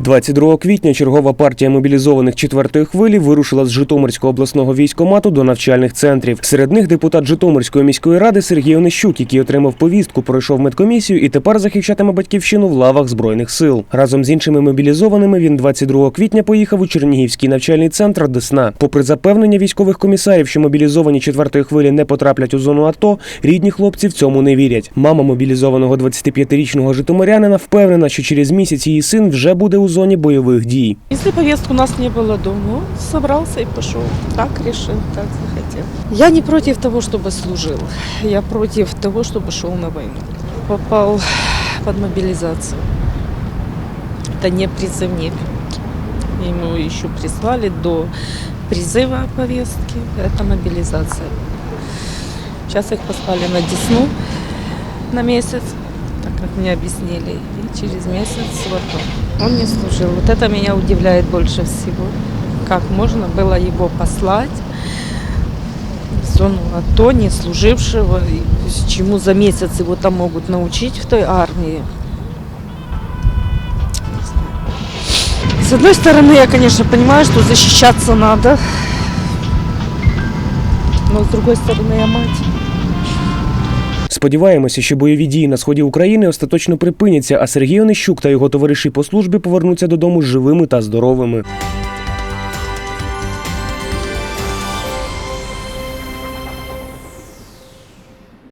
22 квітня чергова партія мобілізованих четвертої хвилі вирушила з Житомирського обласного військомату до навчальних центрів. Серед них депутат Житомирської міської ради Сергій Онищук, який отримав повістку, пройшов медкомісію і тепер захищатиме батьківщину в лавах збройних сил. Разом з іншими мобілізованими він 22 квітня поїхав у Чернігівський навчальний центр Десна. Попри запевнення військових комісарів, що мобілізовані четвертої хвилі не потраплять у зону АТО, рідні хлопці в цьому не вірять. Мама мобілізованого 25-річного житомирянина впевнена, що через місяць її син вже буде у зоні бойових дій. Если повестку у нас не было дома, он собрался и пошел. Так решил, так захотел. Я не против того, чтобы служил. Я против того, чтобы шел на войну. Попал под мобилизацию. Это не призывник. Ему еще прислали до призыва повестки. Это мобилизация. Сейчас их послали на Десну на месяц, так как мне объяснили. И через месяц в АТО. Он не служил. Вот это меня удивляет больше всего. Как можно было его послать в зону АТО, не служившего, и чему за месяц его там могут научить в той армии. С одной стороны, я, конечно, понимаю, что защищаться надо. Но с другой стороны, я мать. Сподіваємося, що бойові дії на сході України остаточно припиняться, а Сергій Онищук та його товариші по службі повернуться додому живими та здоровими.